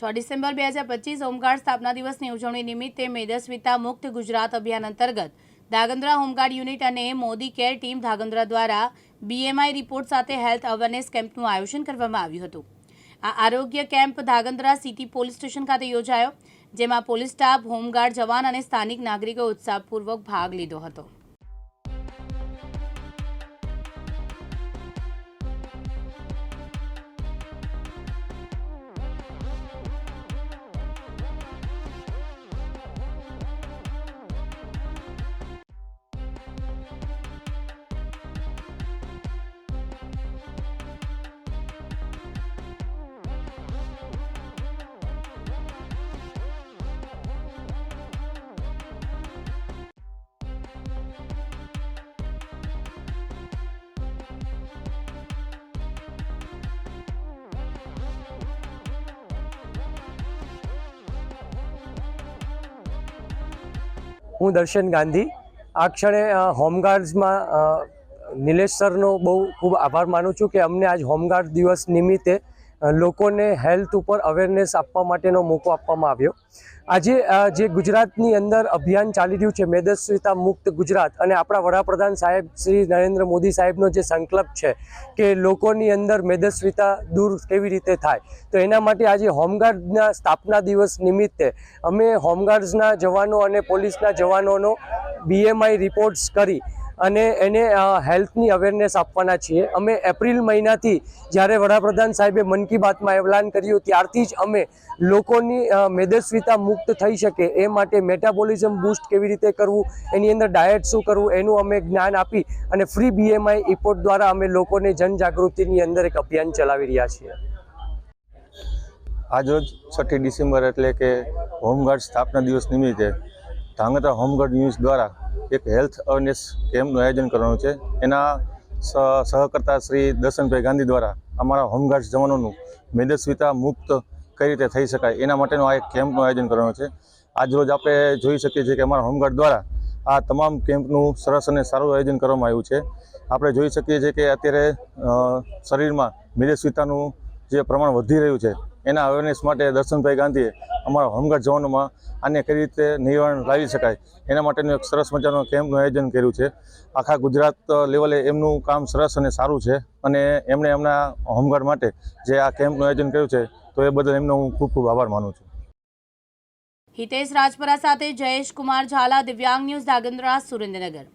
છ ડિસેમ્બર બે હજાર પચીસ હોમગાર્ડ સ્થાપના દિવસની ઉજવણી નિમિત્તે મેદસ્વિતા મુક્ત ગુજરાત અભિયાન અંતર્ગત ધાગંદ્રા હોમગાર્ડ યુનિટ અને મોદી કેર ટીમ ધાગંદ્રા દ્વારા બીએમઆઈ રિપોર્ટ સાથે હેલ્થ અવેરનેસ કેમ્પનું આયોજન કરવામાં આવ્યું હતું. આ આરોગ્ય camp Dhrangadhra city police station ખાતે યોજાયો, જેમાં પોલીસ સ્ટાફ, હોમગાર્ડ જવાન અને સ્થાનિક નાગરિકો ઉત્સાહપૂર્વક ભાગ લીધો હતો. હું દર્શન ગાંધી. આ ક્ષણે હોમગાર્ડ્સમાં નિલેશ સરનો બહુ ખૂબ આભાર માનું છું કે અમને આજ હોમગાર્ડ દિવસ નિમિત્તે લોકોને હેલ્થ ઉપર અવેરનેસ આપવા માટેનો મોકો આપવામાં આવ્યો. આજે જે ગુજરાતની અંદર અભિયાન ચાલી રહ્યું છે, મેદસ્વીતા મુક્ત ગુજરાત અને આપણા વડાપ્રધાન સાહેબ શ્રી નરેન્દ્ર મોદી સાહેબનો જે સંકલ્પ છે કે લોકોની અંદર મેદસ્વીતા દૂર કેવી રીતે થાય, તો એના માટે આજે હોમગાર્ડના સ્થાપના દિવસ નિમિત્તે અમે હોમગાર્ડ્સના જવાનો અને પોલીસના જવાનોનો બીએમઆઈ રિપોર્ટ્સ કરી અને એને હેલ્થની અવેરનેસ આપવાના છીએ. અમે એપ્રિલ મહિનાથી જ્યારે વડાપ્રધાન સાહેબે મન કી બાતમાં એલાન કર્યું, ત્યારથી જ અમે લોકોની મેદસ્વીતા મુક્ત થઈ શકે એ માટે મેટાબોલિઝમ બૂસ્ટ કેવી રીતે કરવું, એની અંદર ડાયટ શું કરવું, એનું અમે જ્ઞાન આપી અને ફ્રી બીએમઆઈ રિપોર્ટ દ્વારા અમે લોકોને જનજાગૃતિની અંદર એક અભિયાન ચલાવી રહ્યા છીએ. આજરોજ છઠ્ઠી ડિસેમ્બર એટલે કે હોમગાર્ડ સ્થાપના દિવસ નિમિત્તે ધાંગધ્રા હોમગાર્ડ ન્યૂઝ દ્વારા એક હેલ્થ અવેરનેસ કેમ્પનું આયોજન કરવાનું છે. એના સહ સહકર્તા શ્રી દર્શનભાઈ ગાંધી દ્વારા અમારા હોમગાર્ડ જવાનોનું મેદસ્વીતા મુક્ત કઈ રીતે થઈ શકાય એના માટેનું આ એક કેમ્પનું આયોજન કરવાનું છે. આજરોજ આપણે જોઈ શકીએ છીએ કે અમારા હોમગાર્ડ દ્વારા આ તમામ કેમ્પનું સરસ અને સારું આયોજન કરવામાં આવ્યું છે. આપણે જોઈ શકીએ છીએ કે અત્યારે શરીરમાં મેદસ્વીતાનું જે પ્રમાણ વધી રહ્યું છે, એના અવેરનેસ માટે દર્શનભાઈ ગાંધીએ અમારા હોમગાર્ડ જવાનોમાં આને કઈ રીતે નિવારણ લાવી શકાય, એના માટેનું એક સરસ મજાનું કેમ્પનું આયોજન કર્યું છે. આખા ગુજરાત લેવલે એમનું કામ સરસ અને સારું છે અને એમણે એમના હોમગાર્ડ માટે જે આ કેમ્પનું આયોજન કર્યું છે, તો એ બદલ એમનો હું ખૂબ ખૂબ આભાર માનું છું. હિતેશ રાજપરા સાથે જયેશ કુમાર ઝાલા, દિવ્યાંગ ન્યૂઝ ધાગંદ્રા સુરેન્દ્રનગર.